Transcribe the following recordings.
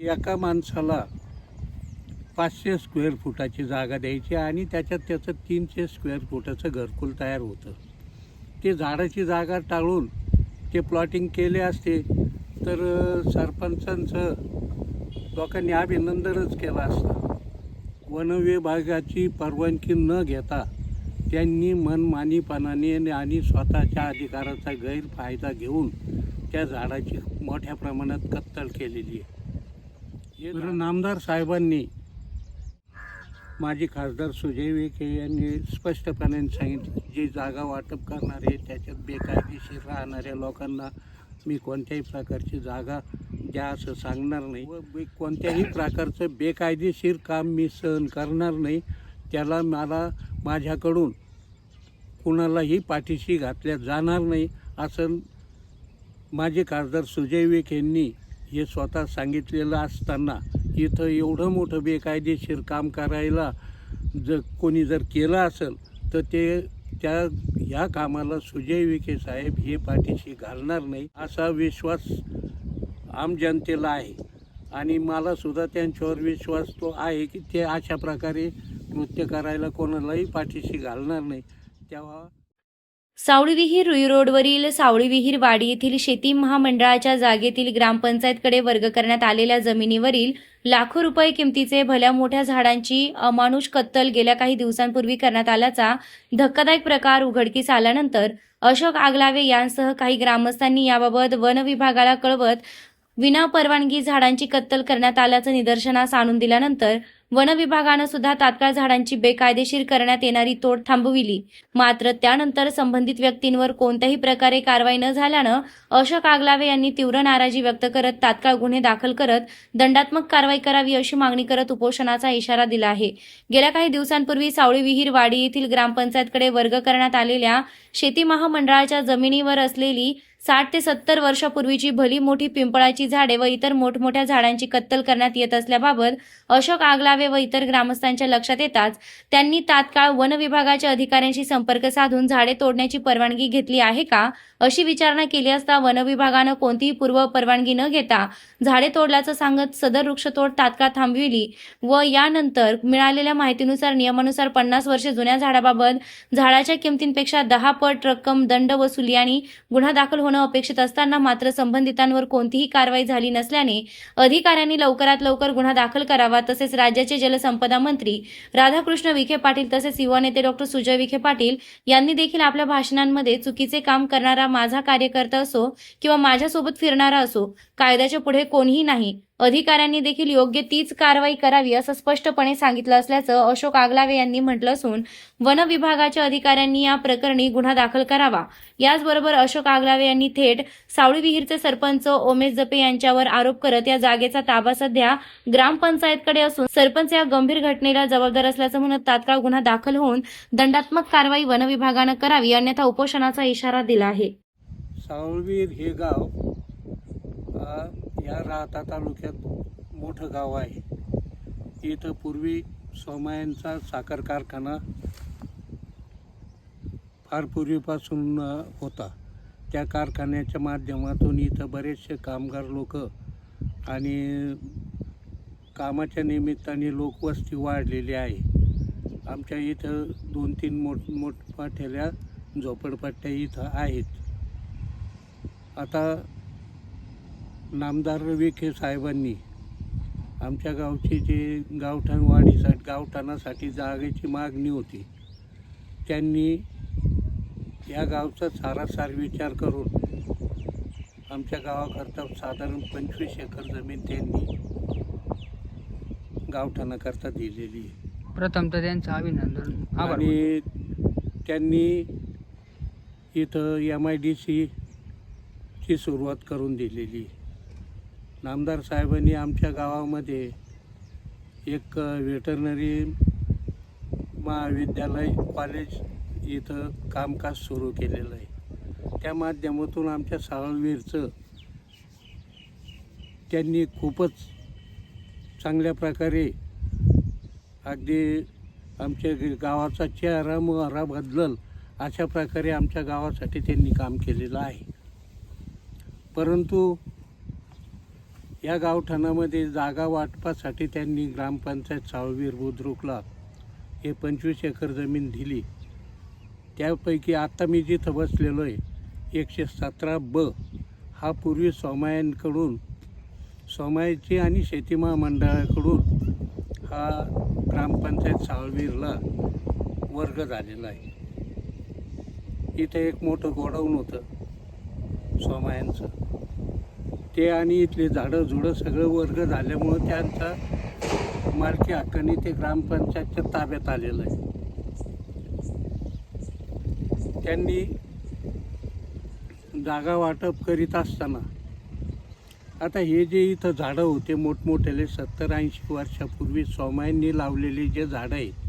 एका माणसाला पाचशे स्क्वेअर फुटाची जागा द्यायची आणि त्याच्यात त्याचं तीनशे स्क्वेअर फुटाचं घरकुल तयार होतं. ते झाडाची जागा टाळून ते प्लॉटिंग केले असते तर सरपंचांचं लोकांनी अभिनंदनच केलं असतं. वन विभागाची परवानगी न घेता त्यांनी मनमानीपणाने आणि स्वतःच्या अधिकाराचा गैरफायदा घेऊन त्या झाडाची मोठ्या प्रमाणात कत्तल केलेली आहे. तर नामदार साहेबांनी माजी खासदार सुजय विखे यांनी स्पष्टपणे सांगितलं जी जागा वाटप करणारे त्याच्यात बेकायदेशीर राहणाऱ्या लोकांना मी कोणत्याही प्रकारची जागा द्या असं सांगणार नाही. व कोणत्याही प्रकारचं बेकायदेशीर काम मी सहन करणार नाही. त्याला मला माझ्याकडून कुणालाही पाठीशी घातल्या जाणार नाही असं माझे खासदार सुजय विखे यांनी हे स्वतः सांगितलेलं असताना इथं एवढं मोठं बेकायदेशीर काम करायला जर कोणी जर केलं असेल तर ते त्या ह्या कामाला सुजय विखे साहेब हे पाठीशी घालणार नाही असा विश्वास आम जनतेला आहे. आणि मला सुद्धा त्यांच्यावर विश्वास तो आहे की ते अशा प्रकारे नृत्य करायला कोणालाही पाठीशी घालणार नाही. तेव्हा सावळी विहीर रुई रोडवरील सावळी विहीर वाडी येथील शेती महामंडळाच्या जागेतील ग्रामपंचायतकडे वर्ग करण्यात आलेल्या जमिनीवरील लाखो रुपये किमतीचे भल्या मोठ्या झाडांची अमानुष कत्तल गेल्या काही दिवसांपूर्वी करण्यात आल्याचा धक्कादायक प्रकार उघडकीस आल्यानंतर अशोक आगलावे यांसह काही ग्रामस्थांनी याबाबत वन विभागाला कळवत विना परवानगी झाडांची कत्तल करण्यात आल्याचं निदर्शनास आणून दिल्यानंतर वन विभागानं सुद्धा तात्काळ झाडांची बेकायदेशीर करण्यात येणारी तोड थांबविली. मात्र त्यानंतर संबंधित व्यक्तींवर कोणत्याही प्रकारे कारवाई न झाल्यानं अशोक आगलावे यांनी तीव्र नाराजी व्यक्त करत तात्काळ गुन्हे दाखल करत दंडात्मक कारवाई करावी अशी मागणी करत उपोषणाचा इशारा दिला आहे. गेल्या काही दिवसांपूर्वी सावळी विहीर वाडी येथील ग्रामपंचायतकडे वर्ग करण्यात आलेल्या शेती महामंडळाच्या जमिनीवर असलेली साठ ते सत्तर वर्षापूर्वीची भली मोठी पिंपळाची झाडे व इतर मोठमोठ्या झाडांची कत्तल करण्यात येत असल्याबाबत अशोक आगलावे व इतर ग्रामस्थांच्या लक्षात येताच त्यांनी तात्काळ वन विभागाच्या अधिकाऱ्यांशी संपर्क साधून झाडे तोडण्याची परवानगी घेतली आहे का? अशी विचारणा केली असता वन विभागानं कोणतीही पूर्व परवानगी न घेता झाडे तोडल्याचं सांगत सदर वृक्षतोड तात्काळ थांबविली व यानंतर मिळालेल्या माहितीनुसार नियमानुसार पन्नास वर्षे जुन्या झाडाबाबत झाडाच्या किमतींपेक्षा दहा पट रक्कम दंड वसुली आणि गुन्हा दाखल होणं अपेक्षित असताना मात्र संबंधितांवर कोणतीही कारवाई झाली नसल्याने अधिकाऱ्यांनी लवकरात लवकर गुन्हा दाखल करावा तसेच राज्याचे जलसंपदा मंत्री राधाकृष्ण विखे पाटील तसेच युवा नेते डॉक्टर सुजय विखे पाटील यांनी देखील आपल्या भाषणांमध्ये चुकीचे काम करणारा माझा कार्यकर्ता असो किंवा माझ्यासोबत फिरणारा असो कायद्याच्या पुढे कोणीही नाही. अधिकाऱ्यांनी देखील योग्य तीच कारवाई करावी असं स्पष्टपणे सांगितलं असल्याचं अशोक आगलावे यांनी म्हटलं असून वन विभागाच्या अधिकाऱ्यांनी या प्रकरणी गुन्हा दाखल करावा. याचबरोबर अशोक आगलावे यांनी थेट सावळी विहीरचे सरपंच ओमेश जपे यांच्यावर आरोप करत या जागेचा ताबा सध्या ग्रामपंचायतकडे असून सरपंच या गंभीर घटनेला जबाबदार असल्याचं म्हणत तात्काळ गुन्हा दाखल होऊन दंडात्मक कारवाई वन विभागानं करावी अन्यथा उपोषणाचा इशारा दिला आहे. सावळवीर हे गाव या राहता तालुक्यात मोठं गाव आहे. इथं पूर्वी सोमायांचा साखर कारखाना फार पूर्वीपासून होता. त्या कारखान्याच्या माध्यमातून इथं बरेचसे कामगार लोक आणि कामाच्या निमित्ताने लोकवस्ती वाढलेली आहे. आमच्या इथं दोन तीन मोठ मोठमोठ्याल्या झोपडपट्ट्या इथं आहेत. आता नामदार विखे साहेबांनी आमच्या गावची जी गावठाण वाढीसाठी गावठाणासाठी जागेची मागणी होती. त्यांनी या गावचा सारासार विचार करून आमच्या गावाकरता साधारण पंचवीस एकर जमीन त्यांनी गावठाणाकरता दिलेली आहे. प्रथम तर त्यांचं अभिनंदन आणि त्यांनी इथं एम आय डी सीची सुरुवात करून दिलेली नामदार साहेबांनी आमच्या गावामध्ये एक वेटरनरी महाविद्यालय कॉलेज इथं कामकाज सुरू केलेलं आहे. त्या माध्यमातून आमच्या सावळवीरचं त्यांनी खूपच चांगल्या प्रकारे अगदी आमच्या गावाचा चेहरा मोहरा बदलल अशा प्रकारे आमच्या गावासाठी त्यांनी काम केलेलं आहे. परंतु या गावठाणामध्ये जागा वाटपासाठी त्यांनी ग्रामपंचायत साळवीर बुद्रुकला हे पंचवीस एकर जमीन दिली. त्यापैकी आत्ता मी जिथं बसलेलो आहे एकशे सतरा ब हा पूर्वी सोमायांकडून सोमायचे आणि शेती महामंडळाकडून हा ग्रामपंचायत साळवीरला वर्ग झालेला आहे. इथं एक मोठं गोडाऊन होतं सोमायांचं ते आणि इथले झाडं झुडं सगळं वर्ग झाल्यामुळं त्यांचा मालकी हक्काने ते ग्रामपंचायतच्या ताब्यात आलेलं आहे. त्यांनी जागा वाटप करीत असताना आता हे जे इथं झाडं होते मोठमोठ्याले सत्तर ऐंशी वर्षापूर्वी सोमायांनी लावलेले जे झाडं आहेत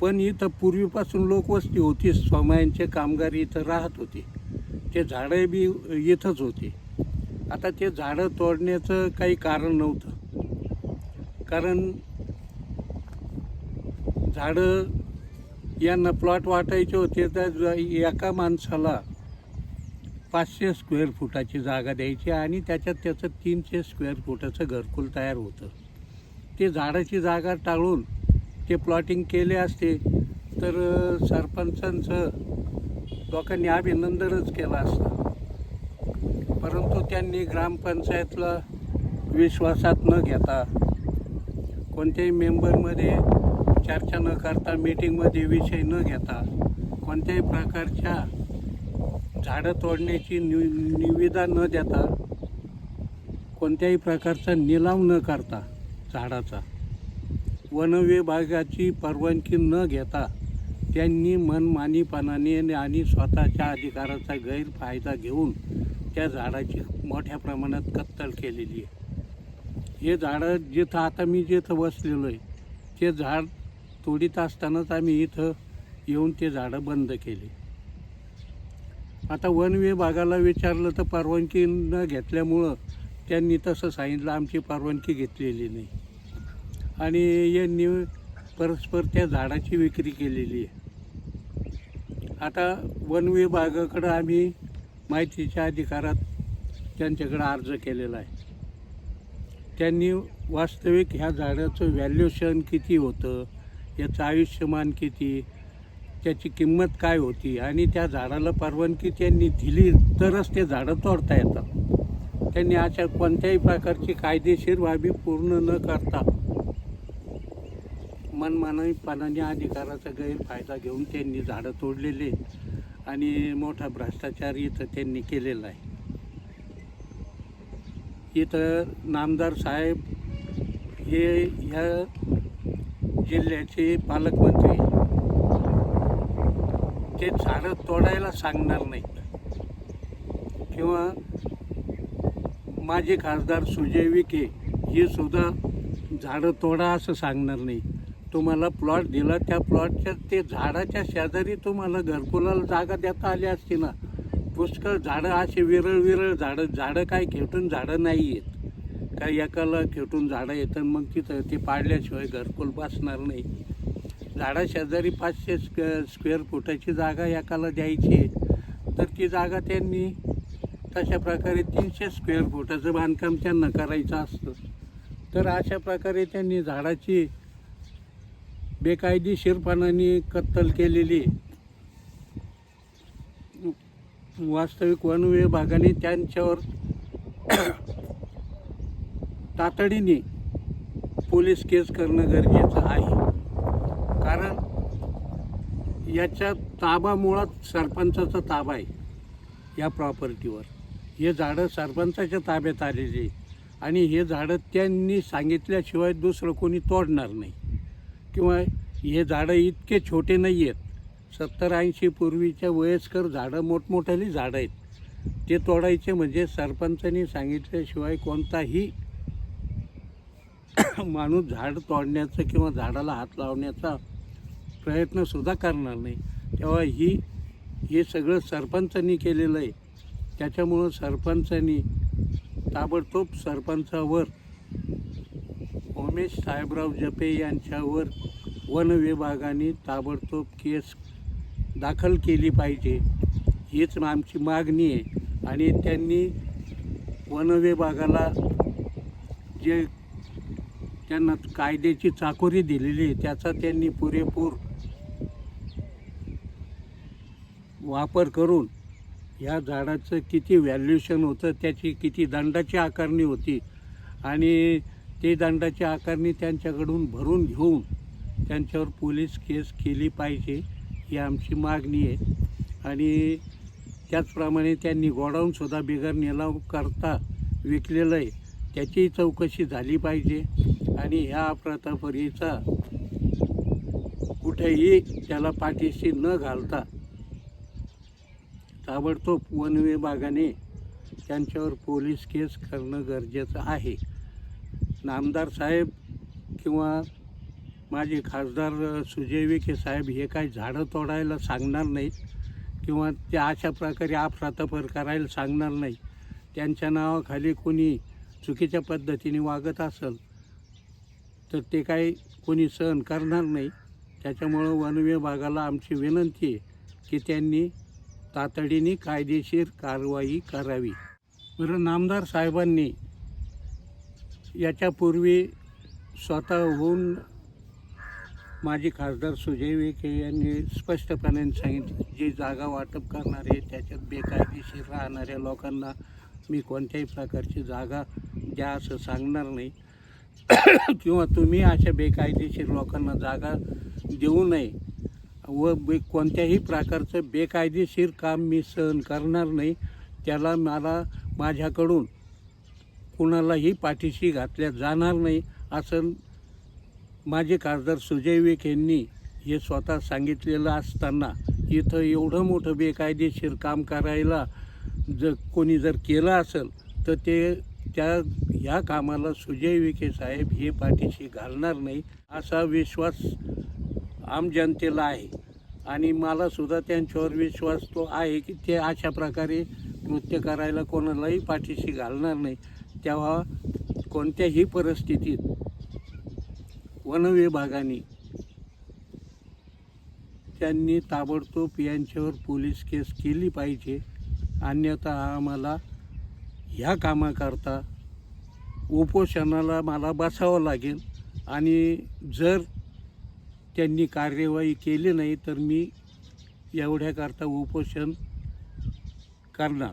पण इथं पूर्वीपासून लोकवस्ती होती सोमायांचे कामगार इथं राहत होते. ते झाडं बी इथंच होते. आता ते झाडं तोडण्याचं काही कारण नव्हतं. कारण झाडं यांना प्लॉट वाटायचे होते तर एका माणसाला पाचशे स्क्वेअर फुटाची जागा द्यायची आणि त्याच्यात त्याचं तीनशे स्क्वेअर फुटाचं घरकुल तयार होतं. ते झाडाची जागा टाळून ते प्लॉटिंग केले असते तर सरपंचांचं लोकांनी अभिनंदनच केलं असतं. परंतु त्यांनी ग्रामपंचायतला विश्वासात न घेता कोणत्याही मेंबरमध्ये चर्चा न करता मीटिंगमध्ये विषय न घेता कोणत्याही प्रकारच्या झाडं तोडण्याची नि निविदा न देता कोणत्याही प्रकारचा निलाव न करता झाडाचा वन विभागाची परवानगी न घेता त्यांनी मनमानीपणाने आणि स्वतःच्या अधिकाराचा गैरफायदा घेऊन त्या झाडाची मोठ्या प्रमाणात कत्तल केलेली आहे. हे झाडं जिथं आता मी जिथं बसलेलो आहे ते झाड तोडीत असतानाच आम्ही इथं येऊन ते झाडं बंद केले. आता वन विभागाला विचारलं तर परवानगी न घेतल्यामुळं त्यांनी तसं सांगितलं आमची परवानगी घेतलेली नाही. आणि यांनी परस्पर त्या झाडाची विक्री केलेली आहे. आता वन विभागाकडं आम्ही माहितीच्या अधिकारात त्यांच्याकडं अर्ज केलेला आहे. त्यांनी वास्तविक ह्या झाडाचं व्हॅल्युशन किती होतं याचं आयुष्यमान किती त्याची किंमत काय होती आणि त्या झाडाला परवानगी त्यांनी दिली तरच ते झाडं तोडता येतात. त्यांनी अशा कोणत्याही प्रकारची कायदेशीर बाबी पूर्ण न करता मनमानवीपणाने अधिकाराचा गैरफायदा घेऊन त्यांनी झाडं तोडलेले आणि मोठा भ्रष्टाचार इथं त्यांनी केलेला आहे. इथं नामदार साहेब हे ह्या जिल्ह्याचे पालकमंत्री. ते झाडं तोडायला सांगणार नाहीत. किंवा माझे खासदार सुजय विखे हे सुद्धा झाडं तोडा असं सांगणार नाही तुम्हाला प्लॉट दिला त्या प्लॉटच्या ते झाडाच्या शेजारी तुम्हाला घरकुलाला जागा देता आली असती ना. पुष्कळ झाडं असे विरळ विरळ झाडं झाडं काय खेटून झाडं नाही आहेत काय एकाला खेटून झाडं येतं मग तिथं ते पाडल्याशिवाय घरकुल बसणार नाही. झाडा शेजारी पाचशे स्क्वे स्क्वेअर फुटाची जागा एकाला द्यायची आहे. तर ती जागा त्यांनी तशा प्रकारे तीनशे स्क्वेअर फुटाचं बांधकाम त्यांना करायचं असतं. तर अशा प्रकारे त्यांनी झाडाची बेकायदेशीरपणाने कत्तल केलेली वास्तविक वन विभागाने त्यांच्यावर तातडीने पोलीस केस करणं गरजेचं आहे. कारण याच्या ताबा मुळात सरपंचाचा ताबा आहे या प्रॉपर्टीवर. हे झाडं सरपंचाच्या ताब्यात आलेली आहे आणि हे झाडं त्यांनी सांगितल्याशिवाय दुसरं कोणी तोडणार नाही. किंवा हे झाडं इतके छोटे नाही आहेत सत्तर ऐंशी पूर्वीच्या वयस्कर झाडं मोठमोठ्याली झाडं आहेत. ते तोडायचे म्हणजे सरपंचांनी सांगितल्याशिवाय कोणताही माणूस झाड तोडण्याचं किंवा झाडाला हात लावण्याचा प्रयत्नसुद्धा करणार नाही. तेव्हा ही हे सगळं सरपंचांनी केलेलं आहे. त्याच्यामुळं सरपंचांनी ताबडतोब सरपंचावर उमेश साहेबराव जपे यांच्यावर वन विभागाने ताबडतोब केस दाखल केली पाहिजे. हीच आमची मागणी आहे. आणि त्यांनी वन विभागाला जे त्यांना कायद्याची चाकोरी दिलेली आहे त्याचा त्यांनी पुरेपूर वापर करून ह्या झाडाचं किती व्हॅल्युएशन होतं त्याची किती दंडाची आकारणी होती आणि ते दंडाची आकारणी त्यांच्याकडून भरून घेऊन त्यांच्यावर पोलीस केस केली पाहिजे ही आमची मागणी आहे. आणि त्याचप्रमाणे त्यांनी गोडाऊनसुद्धा बिगर निलाव करता विकलेलं आहे. त्याचीही चौकशी झाली पाहिजे. आणि ह्या अफरातफरीचा कुठेही त्याला पाठीशी न घालता ताबडतोब वन विभागाने त्यांच्यावर पोलीस केस करणं गरजेचं आहे. नामदार साहेब किंवा माझे खासदार सुजय विखे साहेब हे काही झाडं तोडायला सांगणार नाहीत किंवा ते अशा प्रकारे आफरातफर करायला सांगणार नाही. त्यांच्या नावाखाली कोणी चुकीच्या पद्धतीने वागत असेल तर ते काही कोणी सहन करणार नाही. त्याच्यामुळं वन विभागाला आमची विनंती आहे की त्यांनी तातडीने कायदेशीर कारवाई करावी. बरं नामदार साहेबांनी याच्यापूर्वी स्वतःहून माजी खासदार सुजय विखे यांनी स्पष्टपणे सांगितले जी जागा वाटप करणार आहे त्याच्यात बेकायदेशीर राहणाऱ्या लोकांना मी कोणत्याही प्रकारची जागा द्या असं सांगणार नाही. किंवा तुम्ही अशा बेकायदेशीर लोकांना जागा देऊ नये व बे कोणत्याही प्रकारचं बेकायदेशीर काम मी सहन करणार नाही. त्याला मला माझ्याकडून कुणालाही पाठीशी घातल्या जाणार नाही असं माझे खासदार सुजय विख यांनी हे स्वतः सांगितलेलं असताना इथं एवढं मोठं बेकायदेशीर काम करायला जर कोणी जर केलं असेल तर ते त्या ह्या कामाला सुजय विखे साहेब हे पाठीशी घालणार नाही असा विश्वास आम जनतेला आहे. आणि मलासुद्धा त्यांच्यावर विश्वास तो आहे की ते अशा प्रकारे नृत्य करायला कोणालाही पाठीशी घालणार नाही. तेव्हा कोणत्याही परिस्थितीत वन विभागाने त्यांनी ताबडतोब यांच्यावर पोलीस केस केली पाहिजे. अन्यथा आम्हाला ह्या कामाकरता उपोषणाला मला बसावं लागेल. आणि जर त्यांनी कार्यवाही केली नाही तर मी एवढ्याकरता उपोषण करणार.